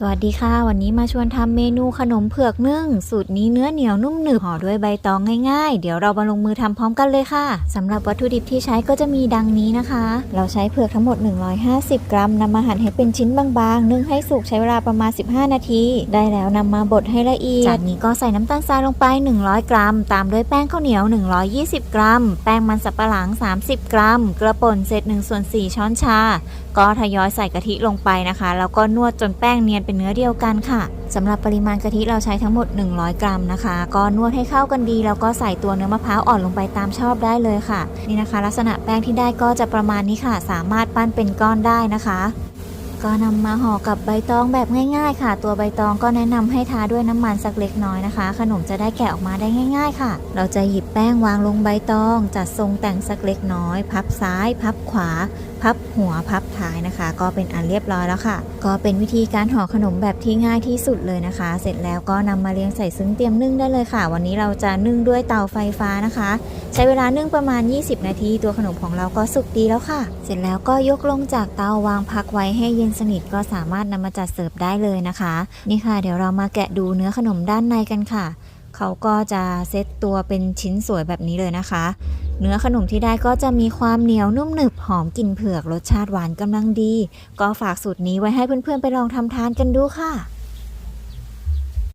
สวัสดีค่ะ วันนี้มาชวนทำเมนูขนมเผือกนึ่ง สูตรนี้เนื้อเหนียวนุ่มหนึบห่อด้วยใบตองง่ายๆ เดี๋ยวเรามาลงมือทำพร้อมกันเลยค่ะสำหรับวัตถุดิบที่ใช้ก็จะมีดังนี้นะคะ เราใช้เผือกทั้งหมด 150 กรัมนำมาหั่นให้เป็นชิ้นบางๆนึ่งให้สุกใช้เวลาประมาณ 15 นาที ได้แล้วนำมาบดให้ละเอียดจากนี้ก็ใส่น้ำตาลทรายลงไป 100 กรัม ตามด้วยแป้งข้าวเหนียว 120 กรัม แป้งมันสับปะหลัง 30 กรัม เกลือป่นเศษ1ส่วน4ช้อนชา ก็ทยอยใส่กะทิลงไปนะคะแล้วก็นวดจนแป้งเนียนเป็นเนื้อเดียวกันค่ะสำหรับปริมาณกะทิเราใช้ทั้งหมด 100 กรัมนะคะ ก็นวดให้เข้ากันดีแล้วก็ใส่ตัวเนื้อมะพร้าวอ่อนลงไปตามชอบได้เลยค่ะ นี่นะคะ ลักษณะแป้งที่ได้ก็จะประมาณนี้ค่ะ สามารถปั้นเป็นก้อนได้นะคะ ก็นำมาห่อกับใบตองแบบง่าย ๆ ค่ะ ตัวใบตองก็แนะนำให้ทาด้วยน้ำมันสักเล็กน้อยนะคะ ขนมจะได้แกะออกมาได้ง่าย ๆ ค่ะ เราจะหยิบแป้งวางลงใบตอง จัดทรงแต่งสักเล็กน้อย พับซ้าย พับขวา พับหัวพับท้ายนะคะ ก็เป็นอันเรียบร้อยแล้วค่ะ ก็เป็นวิธีการห่อขนมแบบที่ง่ายที่สุดเลยนะคะ เสร็จแล้วก็นำมาเรียงใส่ซึ้งเตรียมนึ่งได้เลยค่ะ วันนี้เราจะนึ่งด้วยเตาไฟฟ้านะคะ ใช้เวลานึ่งประมาณ 20 นาที ตัวขนมของเราก็สุกดีแล้วค่ะ เสร็จแล้วก็ยกลงจากเตาวางพักไว้ให้เย็นสนิทก็สามารถนำมาจัดเสิร์ฟได้เลยนะคะ นี่ค่ะ เดี๋ยวเรามาแกะดูเนื้อขนมด้านในกันค่ะ เขาก็จะเซตตัวเป็นชิ้นสวยแบบนี้เลยนะคะ เนื้อขนมที่ได้ก็จะมีความเหนียวนุ่มหนึบหอมกลิ่นเผือกรสชาติหวานกำลังดี ก็ฝากสูตรนี้ไว้ให้เพื่อนๆไปลองทำทานกันดูค่ะ